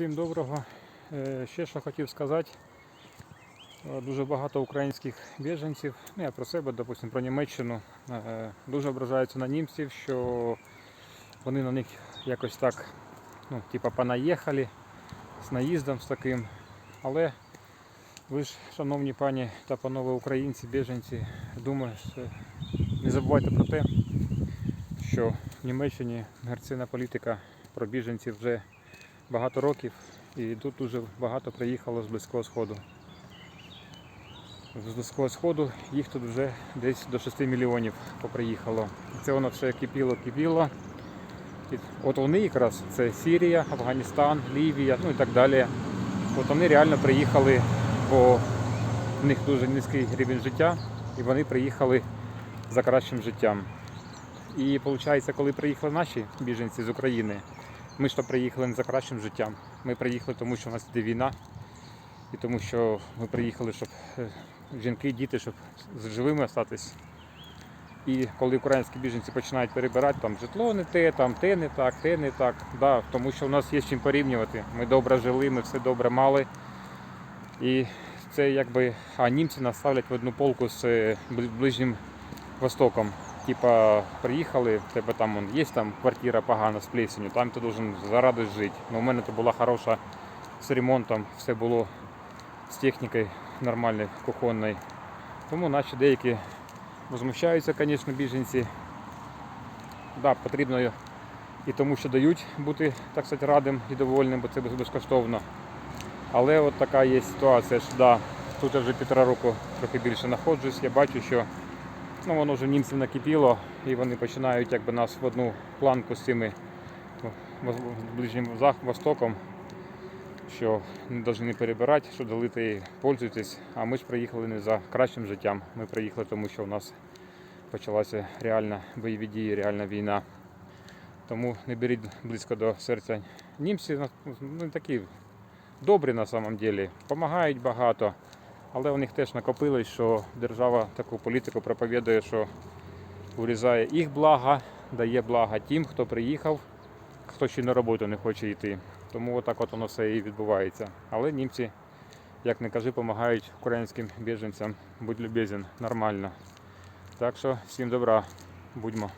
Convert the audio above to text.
Всім доброго. Е, Ще що хотів сказати. Е, Дуже багато українських біженців, ну я про себе, допустим, про Німеччину, е, дуже ображаються на німців, що вони на них якось так, ну, типа понаїхали з наїздом з таким. Але ви ж, шановні пані та панове українці, біженці, думаю, не забувайте про те, що в Німеччині герцина політика про біженців вже багато років, і тут дуже багато приїхало з Близького Сходу. З Близького Сходу їх тут вже десь до 6 мільйонів поприїхало. Це воно все кипіло, кипіло. От вони якраз це Сірія, Афганістан, Лівія, ну і так далі. От вони реально приїхали, бо в них дуже низький рівень життя, і вони приїхали за кращим життям. І виходить, коли приїхали наші біженці з України, ми ж то приїхали не за кращим життям. Ми приїхали, тому що у нас йде війна, і тому що ми приїхали, щоб е, жінки, діти, щоб з- живими залишитись. І коли українські біженці починають перебирати, там житло не те, там те не так, те не так. Да, тому що у нас є з чим порівнювати. Ми добре жили, ми все добре мали. І це якби, а німці нас ставлять в одну полку з е, Ближнім Востоком. Типа, приїхали, в тебе там є там квартира погана з плесенью, там ти должен за радость жити. Ну, у мене то була хороша з ремонтом, все було з технікою нормальною, кухонною. Тому наші деякі возмущаються, звісно, біженці. Да, потрібно і тому, що дають бути, так сказати, радим і довольним, бо це безкоштовно. Але от така є ситуація, що да, тут я вже півтора року трохи більше знаходжусь, я бачу, що ну, воно вже німців накипіло, і вони починають якби, нас в одну планку з цими ну, воз- Ближнім Востоком, що не повинні перебирати, що дали і пользуйтесь. А ми ж приїхали не за кращим життям. Ми приїхали, тому що у нас почалася реальна бойові дії, реальна війна. Тому не беріть близько до серця. Німці ну, такі добрі на самом деле, допомагають багато. Але у них теж накопилось, що держава таку політику проповідує, що урізає їх блага, дає блага тим, хто приїхав, хто ще на роботу не хоче йти. Тому отак от воно все і відбувається. Але німці, як не кажи, допомагають українським біженцям. Будь любезен, нормально. Так що всім добра, будьмо.